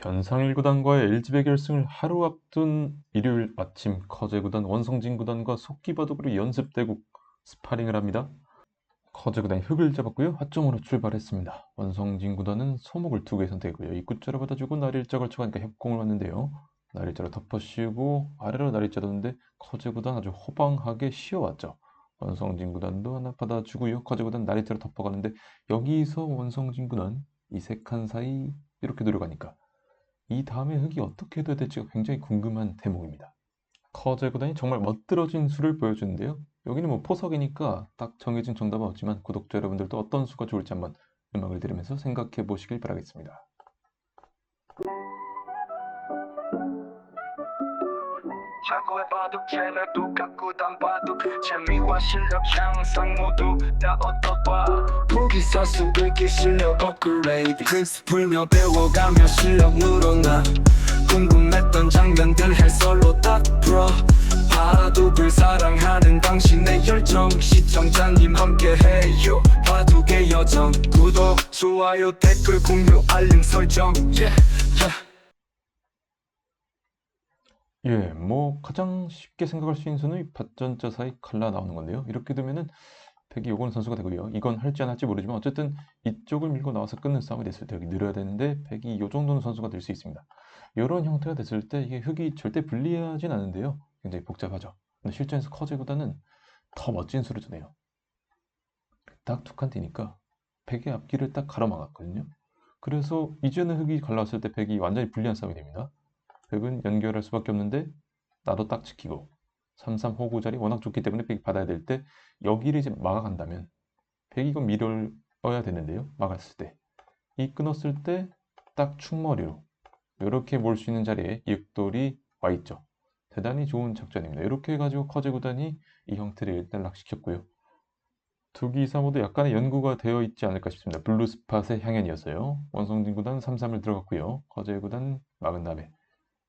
변상일 구단과의 LG배 결승을 하루 앞둔 일요일 아침 커제 구단 원성진 구단과 속기바둑으로 연습 대국 스파링을 합니다. 커제 구단이 흙을 잡았고요. 하점으로 출발했습니다. 원성진 구단은 소목을 두 개 선택했고요. 입구자를 받아주고 날일자 걸쳐가니까 협공을 왔는데요. 날일자를 덮어 씌우고 아래로 날일자 뒀는데 커제 구단 아주 호방하게 씌워왔죠. 원성진 구단도 하나 받아주고요. 커제 구단 날일자로 덮어가는데 여기서 원성진 구단 이세칸 사이 이렇게 들어가니까 이 다음에 흙이 어떻게 돼야 될지가 굉장히 궁금한 대목입니다. 커 제 구단이 정말 멋들어진 수를 보여주는데요. 여기는 뭐 포석이니까 딱 정해진 정답은 없지만 구독자 여러분들도 어떤 수가 좋을지 한번 음악을 들으면서 생각해 보시길 바라겠습니다. 자고의 바둑 채널 똑같고 단바둑 재미와 실력 향상 모두 다 얻어봐. 보기 사수 읽기 실력 업그레이드 글쓰 풀며 배워가며 실력 늘어나. 궁금했던 장면들 해설로 딱 풀어. 바둑을 사랑하는 당신의 열정. 시청자님 함께해요. 바둑의 여정. 구독 좋아요 댓글 공유 알림 설정. Yeah, yeah. 예, 뭐 가장 쉽게 생각할 수 있는 이 밭전자 사이 갈라 나오는 건데요. 이렇게 되면은 백이 요건 선수가 되고요. 이건 할지 안 할지 모르지만 어쨌든 이쪽을 밀고 나와서 끊는 싸움이 됐을 때 여기 늘어야 되는데 백이 요 정도는 선수가 될 수 있습니다. 이런 형태가 됐을 때 이게 흙이 절대 불리하진 않은데요. 굉장히 복잡하죠. 근데 실전에서 커제보다는 더 멋진 수를 주네요. 딱 두칸 뛰니까 백의 앞길을 딱 가로막았거든요. 그래서 이제는 흙이 갈라왔을 때 백이 완전히 불리한 싸움이 됩니다. 백은 연결할 수밖에 없는데 나도 딱 지키고 3-3 호구 자리 워낙 좋기 때문에 백이 받아야 될 때 여기를 이제 막아간다면 백이 이건 밀어야 되는데요. 막았을 때 이 끊었을 때 딱 충머리로 이렇게 몰 수 있는 자리에 육돌이 와 있죠. 대단히 좋은 작전입니다. 이렇게 해가지고 커제 구단이 이 형태를 일단 락시켰고요. 두기 3호도 약간의 연구가 되어 있지 않을까 싶습니다. 블루스팟의 향연이었어요. 원성진 구단 3-3을 들어갔고요. 커제 구단 막은 다음에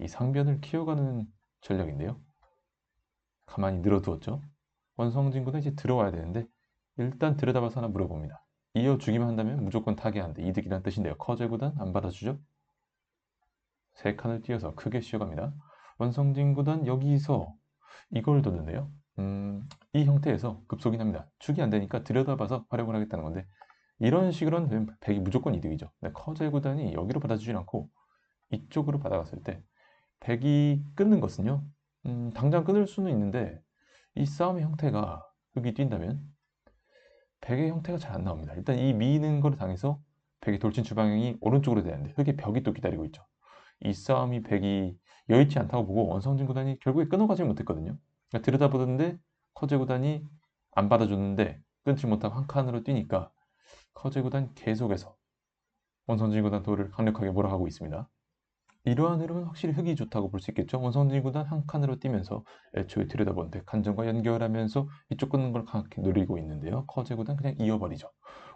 이 상변을 키워가는 전략인데요. 가만히 늘어두었죠. 원성진 군은 이제 들어와야 되는데 일단 들여다봐서 하나 물어봅니다. 이어주기만 한다면 무조건 타게하는데 이득이란 뜻인데요. 커제 구단 안 받아주죠? 세 칸을 띄어서 크게 씌워갑니다. 원성진 구단 여기서 이걸 뒀는데요. 음, 이 형태에서 급속이 납니다. 축이 안 되니까 들여다봐서 활용을 하겠다는 건데 이런 식으로는 백이 무조건 이득이죠. 근데 커제 구단이 여기로 받아주지 않고 이쪽으로 받아갔을 때 백이 끊는 것은요. 음, 당장 끊을 수는 있는데 이 싸움의 형태가 흙이 뛴다면 백의 형태가 잘 안 나옵니다. 일단 이 미는 거를 당해서 백의 돌진 주방향이 오른쪽으로 되는데 흙의 벽이 또 기다리고 있죠. 이 싸움이 백이 여의치 않다고 보고 원성진 구단이 결국에 끊어가지 못했거든요. 그러니까 들여다보는데 커제 구단이 안 받아줬는데 끊지 못하고 한 칸으로 뛰니까 커제 구단 계속해서 원성진 구단 돌을 강력하게 몰아가고 있습니다. 이러한 흐름은 확실히 흙이 좋다고 볼 수 있겠죠. 원성진 구단 한 칸으로 뛰면서 애초에 들여다본 백한점과 연결하면서 이쪽 끊는 걸 강하게 노리고 있는데요. 커제 구단 그냥 이어버리죠.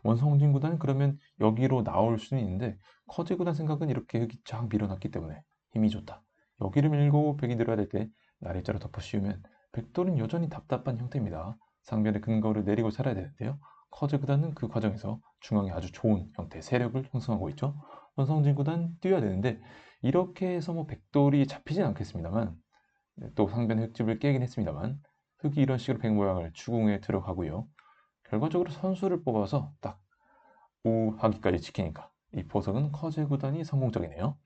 원성진 구단 그러면 여기로 나올 수는 있는데 커제 구단 생각은 이렇게 흙이 쫙 밀어놨기 때문에 힘이 좋다. 여기를 밀고 백이 들어야 될 때 날일자로 덮어 씌우면 백돌은 여전히 답답한 형태입니다. 상변의 근거를 내리고 살아야 되는데요. 커제 구단은 그 과정에서 중앙에 아주 좋은 형태의 세력을 형성하고 있죠. 원성진 구단 뛰어야 되는데 이렇게 해서 뭐 백돌이 잡히진 않겠습니다만 또 상변의 흙집을 깨긴 했습니다만 흙이 이런 식으로 백 모양을 추궁에 들어가고요. 결과적으로 선수를 뽑아서 딱 우하기까지 지키니까 이 보석은 커제 구단이 성공적이네요.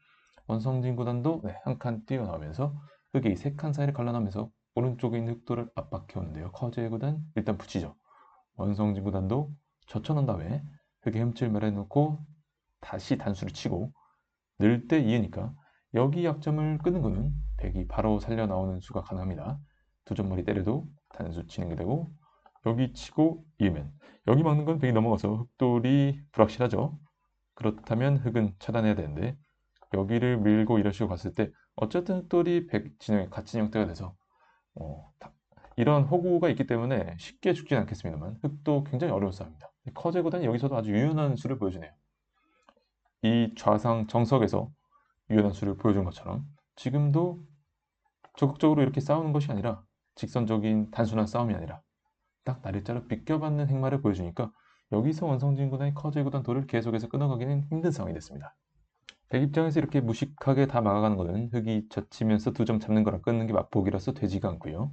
원성진 구단도 네, 한칸 뛰어나오면서 흙이 세 칸 사이를 갈라나면서 오른쪽에 있는 흙돌을 압박해 오는데요. 커제 구단 일단 붙이죠. 원성진 구단도 젖혀놓은 다음에 흙에 흠집을 마련해놓고 다시 단수를 치고 늘때 이으니까 여기 약점을 끊는 거는 백이 바로 살려 나오는 수가 가능합니다. 두 점머리 때려도 단수 치는 게 되고 여기 치고 이으면 여기 막는 건 백이 넘어가서 흙돌이 불확실하죠. 그렇다면 흙은 차단해야 되는데 여기를 밀고 이런 식으로 갔을 때 어쨌든 흙돌이 백 진영에 갇힌 형태가 돼서 어, 이런 호구가 있기 때문에 쉽게 죽진 않겠습니다만 흙도 굉장히 어려운 싸움입니다. 커제 구단이 여기서도 아주 유연한 수를 보여주네요. 이 좌상 정석에서 유연한 수를 보여준 것처럼 지금도 적극적으로 이렇게 싸우는 것이 아니라 직선적인 단순한 싸움이 아니라 딱 날일자로 비껴받는 행마를 보여주니까 여기서 원성진 구단이 커제 구단 돌을 계속해서 끊어가기는 힘든 상황이 됐습니다. 백 입장에서 이렇게 무식하게 다 막아가는 거는 흑이 젖히면서 두 점 잡는 거랑 끊는 게 맛보기라서 되지가 않고요.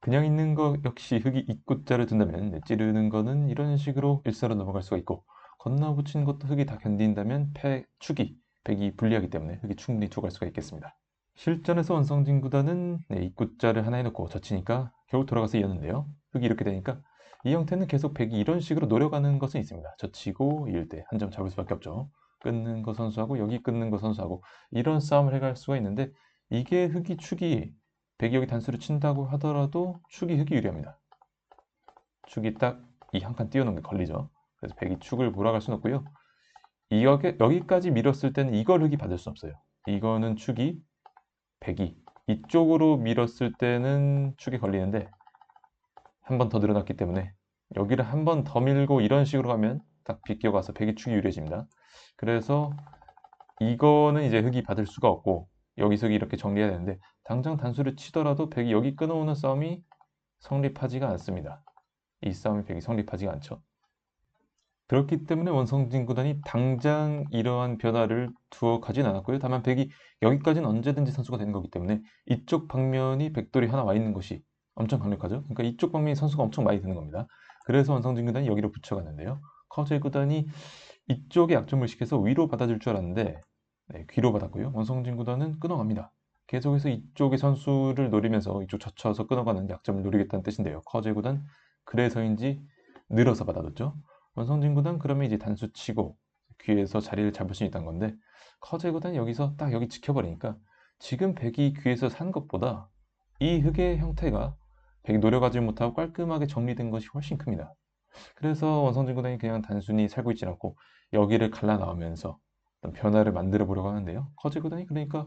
그냥 있는 거 역시 흑이 입구자를 둔다면 네, 찌르는 거는 이런 식으로 일사로 넘어갈 수가 있고 건너 붙이는 것도 흑이 다 견딘다면 패, 축이 백이 불리하기 때문에 흑이 충분히 두갈 수가 있겠습니다. 실전에서 원성진 구단은 네, 입구자를 하나 해놓고 젖히니까 결국 돌아가서 이었는데요. 흑이 이렇게 되니까 이 형태는 계속 백이 이런 식으로 노려가는 것은 있습니다. 젖히고 이을 때 한 점 잡을 수밖에 없죠. 끊는 거 선수하고 여기 끊는 거 선수하고 이런 싸움을 해갈 수가 있는데 이게 흑이 축이 백이 여기 단수를 친다고 하더라도 축이 흑이 유리합니다. 축이 딱 이 한 칸 띄워놓은 게 걸리죠. 그래서 백이 축을 몰아갈 수는 없고요. 이 여기, 여기까지 밀었을 때는 이걸 흑이 받을 수 없어요. 이거는 축이 백이 이쪽으로 밀었을 때는 축이 걸리는데 한 번 더 늘어났기 때문에 여기를 한 번 더 밀고 이런 식으로 가면 딱 비껴가서 백이 축이 유리해집니다. 그래서 이거는 이제 흑이 받을 수가 없고 여기서 이렇게 정리해야 되는데 당장 단수를 치더라도 백이 여기 끊어오는 싸움이 성립하지가 않습니다. 이 싸움이 백이 성립하지가 않죠. 그렇기 때문에 원성진 구단이 당장 이러한 변화를 두어 가진 않았고요. 다만 백이 여기까지는 언제든지 선수가 되는 거기 때문에 이쪽 방면이 백돌이 하나 와 있는 것이 엄청 강력하죠. 그러니까 이쪽 방면이 선수가 엄청 많이 되는 겁니다. 그래서 원성진 구단이 여기로 붙여갔는데요. 커제 구단이 이쪽에 약점을 시켜서 위로 받아줄 줄 알았는데 네, 귀로 받았고요. 원성진 구단은 끊어갑니다. 계속해서 이쪽의 선수를 노리면서 이쪽 젖혀서 끊어가는 약점을 노리겠다는 뜻인데요. 커제 구단 그래서인지 늘어서 받아뒀죠. 원성진 구단 그러면 이제 단수 치고 귀에서 자리를 잡을 수 있다는 건데 커제 구단 여기서 딱 여기 지켜버리니까 지금 백이 귀에서 산 것보다 이 흑의 형태가 백이 노려가지 못하고 깔끔하게 정리된 것이 훨씬 큽니다. 그래서 원성진 구단이 그냥 단순히 살고 있지 않고 여기를 갈라 나오면서 어떤 변화를 만들어 보려고 하는데요. 커제 구단이 그러니까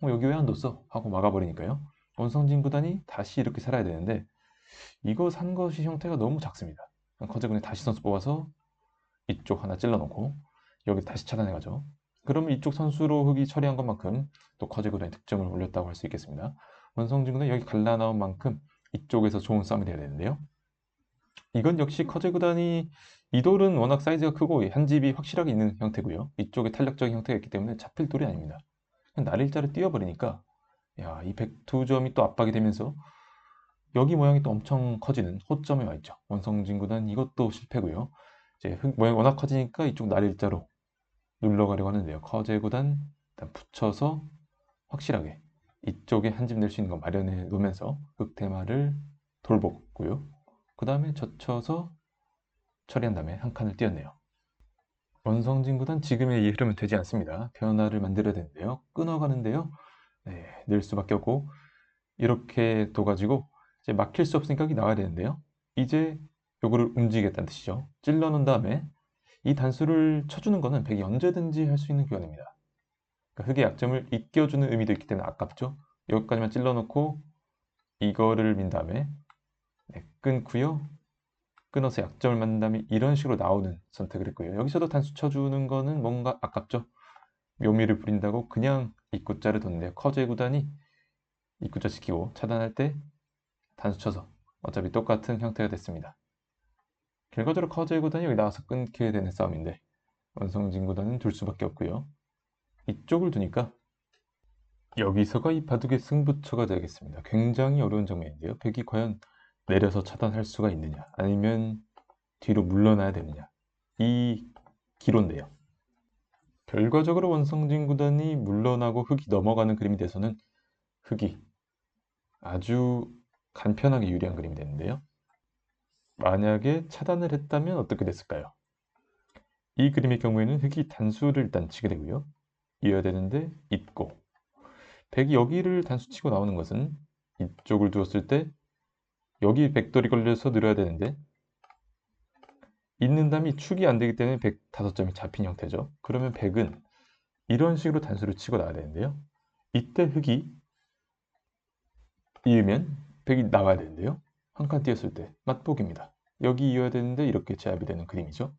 뭐 여기 왜 안 뒀어? 하고 막아버리니까요. 원성진 구단이 다시 이렇게 살아야 되는데 이거 산 것이 형태가 너무 작습니다. 구단이 다시 선수 뽑아서 이쪽 하나 찔러놓고 여기 다시 차단해가죠. 그러면 이쪽 선수로 흑이 처리한 것만큼 또 커제 구단이 득점을 올렸다고 할 수 있겠습니다. 원성진 구단이 여기 갈라 나온 만큼 이쪽에서 좋은 싸움이 돼야 되는데요. 이건 역시 커제 구단이 이 돌은 워낙 사이즈가 크고 한 집이 확실하게 있는 형태고요. 이쪽에 탄력적인 형태가 있기 때문에 잡힐 돌이 아닙니다. 날일자를 띄워버리니까 야, 이 102점이 또 압박이 되면서 여기 모양이 또 엄청 커지는 호점에 와 있죠. 원성진 구단 이것도 실패고요. 이제 흙 모양이 워낙 커지니까 이쪽 날 일자로 눌러가려고 하는데요. 커제 구단 일단 붙여서 확실하게 이쪽에 한 집 낼 수 있는 거 마련해 놓으면서 흑테마를 돌보고요. 그 다음에 젖혀서 처리한 다음에 한 칸을 띄었네요. 원성진 구단 지금의 이 흐름은 되지 않습니다. 변화를 만들어야 되는데요. 끊어가는데요. 네, 늘 수밖에 없고 이렇게 둬가지고 이제 막힐 수 없으니까 여기 나와야 되는데요. 이제 요거를 움직이겠다는 뜻이죠. 찔러 놓은 다음에 이 단수를 쳐주는 거는 백이 언제든지 할 수 있는 교환입니다. 그러니까 흑의 약점을 이겨주는 의미도 있기 때문에 아깝죠. 여기까지만 찔러 놓고 이거를 민 다음에 네, 끊고요. 끊어서 약점을 만든 다음에 이런 식으로 나오는 선택을 했고요. 여기서도 단수 쳐주는 거는 뭔가 아깝죠. 묘미를 부린다고 그냥 입구자를 뒀는데요. 커제 구단이 입구자 시키고 차단할 때 단수 쳐서 어차피 똑같은 형태가 됐습니다. 결과적으로 커제 구단이 여기 나와서 끊게 되는 싸움인데 원성진 구단은 둘 수밖에 없고요. 이쪽을 두니까 여기서가 이 바둑의 승부처가 되겠습니다. 굉장히 어려운 장면인데요. 백이 과연 내려서 차단할 수가 있느냐 아니면 뒤로 물러나야 되느냐 이 기로인데요. 결과적으로 원성진 구단이 물러나고 흑이 넘어가는 그림이 돼서는 흑이 아주 간편하게 유리한 그림이 되는데요. 만약에 차단을 했다면 어떻게 됐을까요? 이 그림의 경우에는 흑이 단수를 일단 치게 되고요. 이어야 되는데 있고 백이 여기를 단수 치고 나오는 것은 이쪽을 두었을 때 여기 백돌이 걸려서 늘어야 되는데 있는 담이 축이 안 되기 때문에 105점이 잡힌 형태죠. 그러면 100은 이런 식으로 단수를 치고 나와야 되는데요. 이때 흑이 이으면 100이 나와야 되는데요. 한 칸 띄었을 때 맛보기입니다. 여기 이어야 되는데 이렇게 제압이 되는 그림이죠.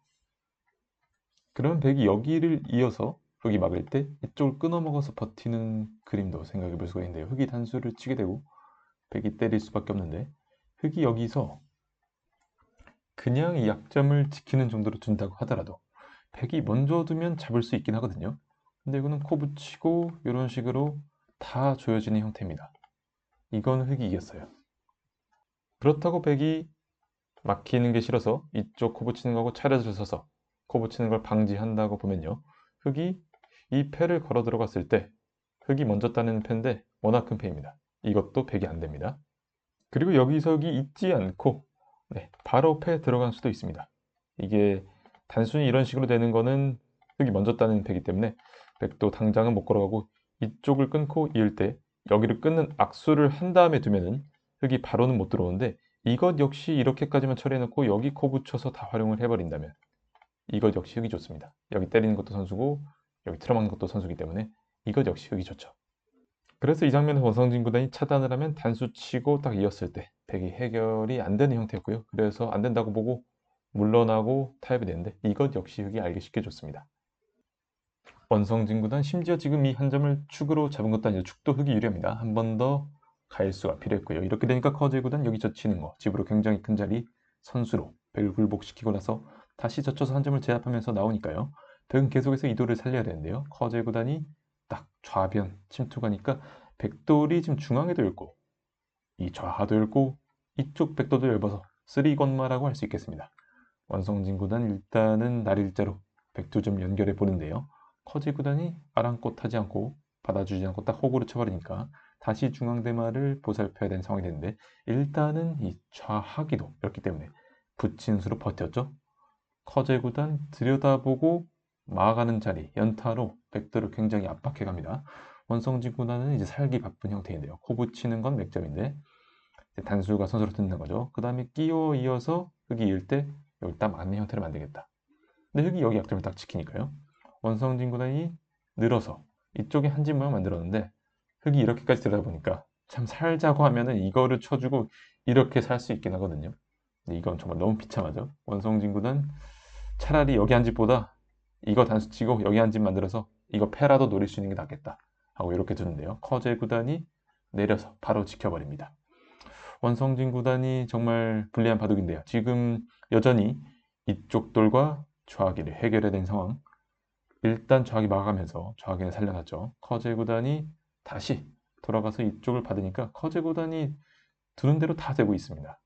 그러면 100이 여기를 이어서 흑이 막을 때 이쪽을 끊어먹어서 버티는 그림도 생각해 볼 수가 있는데요. 흑이 단수를 치게 되고 100이 때릴 수밖에 없는데 흑이 여기서 그냥 이 약점을 지키는 정도로 둔다고 하더라도 백이 먼저 두면 잡을 수 있긴 하거든요. 근데 이거는 코 붙이고 이런 식으로 다 조여지는 형태입니다. 이건 흑이 이겼어요. 그렇다고 백이 막히는 게 싫어서 이쪽 코 붙이는 거하고 차례를 서서 코 붙이는 걸 방지한다고 보면요. 흑이 이 패를 걸어 들어갔을 때 흑이 먼저 따는 패인데 워낙 큰 패입니다. 이것도 백이 안 됩니다. 그리고 여기서 흑이 잊지 않고 네, 바로 패 들어갈 수도 있습니다. 이게 단순히 이런 식으로 되는 거는 흑이 먼저 따는 패이기 때문에 백도 당장은 못 걸어가고 이쪽을 끊고 이을 때 여기를 끊는 악수를 한 다음에 두면은 흑이 바로는 못 들어오는데 이것 역시 이렇게까지만 처리해놓고 여기 코 붙여서 다 활용을 해버린다면 이것 역시 흑이 좋습니다. 여기 때리는 것도 선수고 여기 틀어막는 것도 선수기 때문에 이것 역시 흑이 좋죠. 그래서 이 장면에서 원성진 구단이 차단을 하면 단수 치고 딱 이었을 때 백이 해결이 안 되는 형태였고요. 그래서 안 된다고 보고 물러나고 타협이 되는데 이것 역시 흑이 알기 쉽게 좋습니다. 원성진 구단 심지어 지금 이 한 점을 축으로 잡은 것도 아니고 축도 흑이 유리합니다. 한 번 더 가일수가 필요했고요. 이렇게 되니까 커제 구단 여기 젖히는 거 집으로 굉장히 큰 자리 선수로 백을 굴복시키고 나서 다시 젖혀서 한 점을 제압하면서 나오니까요. 백은 계속해서 이도를 살려야 되는데요. 커제 구단이 딱 좌변 침투가니까 백돌이 지금 중앙에도 있고 이 좌하도 열고 이쪽 백도도 얇아서 쓰리건마라고 할 수 있겠습니다. 원성진 구단 일단은 날일자로 백두 점 연결해 보는데요. 커지 구단이 아랑곳하지 않고 받아주지 않고 딱 호구로 쳐버리니까 다시 중앙대마를 보살펴야 되는 상황이 되는데 일단은 이 좌하기도 였기 때문에 붙인 수로 버텼죠. 커제 구단 들여다보고 막아가는 자리 연타로 백도를 굉장히 압박해 갑니다. 원성진 구단은 이제 살기 바쁜 형태인데요. 코 붙이는 건 맥점인데 단수가 선수로 듣는 거죠. 그 다음에 끼워 이어서 흑이 이을 때 여기 딱 맞는 형태를 만들겠다. 근데 흑이 여기 약점을 딱 지키니까요. 원성진 구단이 늘어서 이쪽에 한지 모양 만들었는데 흑이 이렇게까지 들여다보니까 참 살자고 하면은 이거를 쳐주고 이렇게 살 수 있긴 하거든요. 이건 정말 너무 비참하죠. 원성진 구단 차라리 여기 한 집보다 이거 단수 치고 여기 한 집 만들어서 이거 패라도 노릴 수 있는 게 낫겠다 하고 이렇게 두는데요. 커제 구단이 내려서 바로 지켜버립니다. 원성진 구단이 정말 불리한 바둑인데요. 지금 여전히 이쪽 돌과 좌기를 해결해야 되는 상황. 일단 좌기 막아가면서 좌기를 살려놨죠. 커제 구단이 다시 돌아가서 이쪽을 받으니까 커제 구단이 두는 대로 다 되고 있습니다.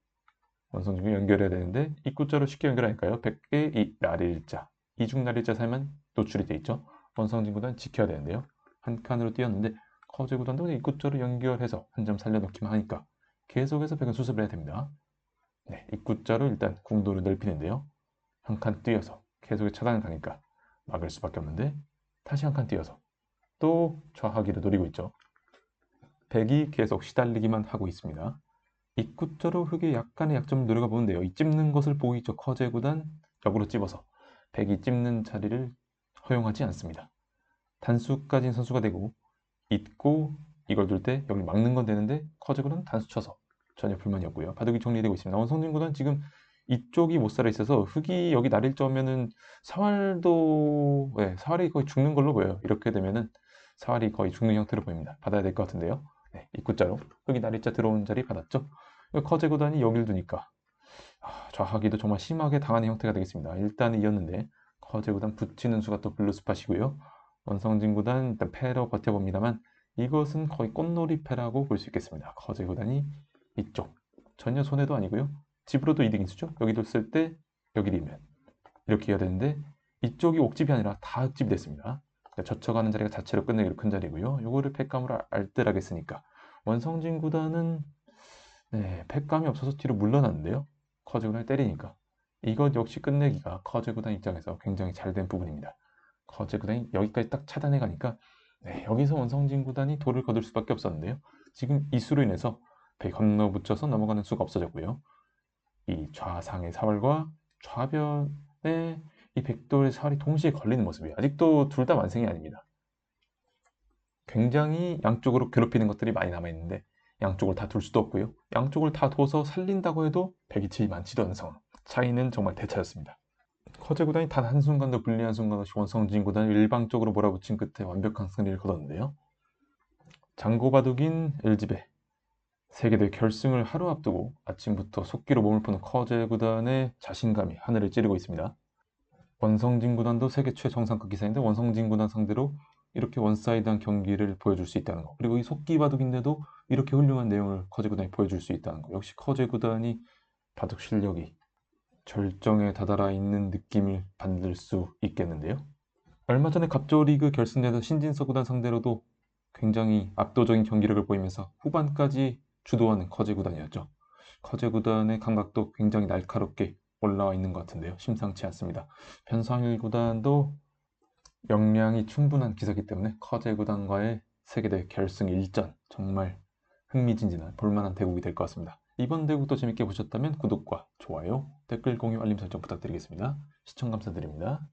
원성진 구 연결해야 되는데 입구자로 쉽게 연결하니까요. 100개 이 날일자 이중 날일자 살면 노출이 돼 있죠. 원성진 구단 지켜야 되는데요. 한 칸으로 뛰었는데 커제 구단도 입구자로 연결해서 한 점 살려놓기만 하니까 계속해서 백은 수습을 해야 됩니다. 네, 입구자로 일단 궁도를 넓히는데요. 한 칸 뛰어서 계속 차단을 가니까 막을 수밖에 없는데 다시 한 칸 뛰어서 또 좌하기를 노리고 있죠. 백이 계속 시달리기만 하고 있습니다. 입구자로 흑의 약간의 약점을 노려가 보는데요. 이 찝는 것을 보고 있죠. 커제 구단 역으로 찝어서 백이 찝는 자리를 허용하지 않습니다. 단수까지는 선수가 되고 있고 이걸 둘 때 여기 막는 건 되는데 커즈구는 단수 쳐서 전혀 불만이 없고요. 바둑이 정리되고 있습니다. 원성진 구단 지금 이쪽이 못 살아 있어서 흑이 여기 날일 점면은 사활도 네, 사활이 거의 죽는 걸로 보여요. 이렇게 되면은 사활이 거의 죽는 형태로 보입니다. 받아야 될 것 같은데요. 네, 입구자로 흑이 날일자 들어온 자리 받았죠. 커제 구단이 여길 두니까 아, 좌하기도 정말 심하게 당하는 형태가 되겠습니다. 일단 이겼는데 커제 구단 붙이는 수가 또 블루스팟이고요. 원성진 구단 일단 패로 버텨봅니다만 이것은 거의 꽃놀이 패라고 볼 수 있겠습니다. 커제 구단이 이쪽 전혀 손해도 아니고요. 집으로도 이득인 수죠. 여기 뒀을 때 여기 리면 이렇게 해야 되는데 이쪽이 옥집이 아니라 다 흑집이 됐습니다. 그러니까 젖혀가는 자리가 자체로 끝내기로 큰 자리고요. 요거를 팩감으로 알뜰하게 쓰니까 원성진 구단은 네, 팩감이 없어서 뒤로 물러났는데요. 커제 구단이 때리니까 이것 역시 끝내기가 커제 구단 입장에서 굉장히 잘 된 부분입니다. 커제 구단이 여기까지 딱 차단해 가니까 네, 여기서 원성진 구단이 돌을 거둘 수밖에 없었는데요. 지금 이 수로 인해서 배 건너 붙여서 넘어가는 수가 없어졌고요. 이 좌상의 사활과 좌변의 이 백돌의 사활이 동시에 걸리는 모습이 아직도 둘 다 완성이 아닙니다. 굉장히 양쪽으로 괴롭히는 것들이 많이 남아있는데 양쪽을 다 둘 수도 없고요. 양쪽을 다 둬서 살린다고 해도 백이 제일 많지도 않은 상황. 차이는 정말 대차였습니다. 커제 구단이 단 한순간도 불리한 순간 없이 원성진 구단을 일방적으로 몰아붙인 끝에 완벽한 승리를 거뒀는데요. 장고바둑인 LG배 세계대회 결승을 하루 앞두고 아침부터 속기로 몸을 푸는 커제 구단의 자신감이 하늘을 찌르고 있습니다. 원성진 구단도 세계 최정상급 기사인데 원성진 구단 상대로 이렇게 원사이드한 경기를 보여줄 수 있다는 거. 그리고 이 속기 바둑인데도 이렇게 훌륭한 내용을 커제 구단이 보여줄 수 있다는 거. 역시 커제 구단이 바둑 실력이 절정에 다다라 있는 느낌을 받을 수 있겠는데요. 얼마 전에 갑조리그 결승전에서 신진서 구단 상대로도 굉장히 압도적인 경기력을 보이면서 후반까지 주도하는 커제 구단이었죠. 커제 구단의 감각도 굉장히 날카롭게 올라와 있는 것 같은데요. 심상치 않습니다. 변상일 구단도 역량이 충분한 기사기 때문에 커제 구단과의 세계대회 결승 1전 정말 흥미진진한 볼만한 대국이 될 것 같습니다. 이번 대국도 재밌게 보셨다면 구독과 좋아요, 댓글 공유, 알림 설정 부탁드리겠습니다. 시청 감사드립니다.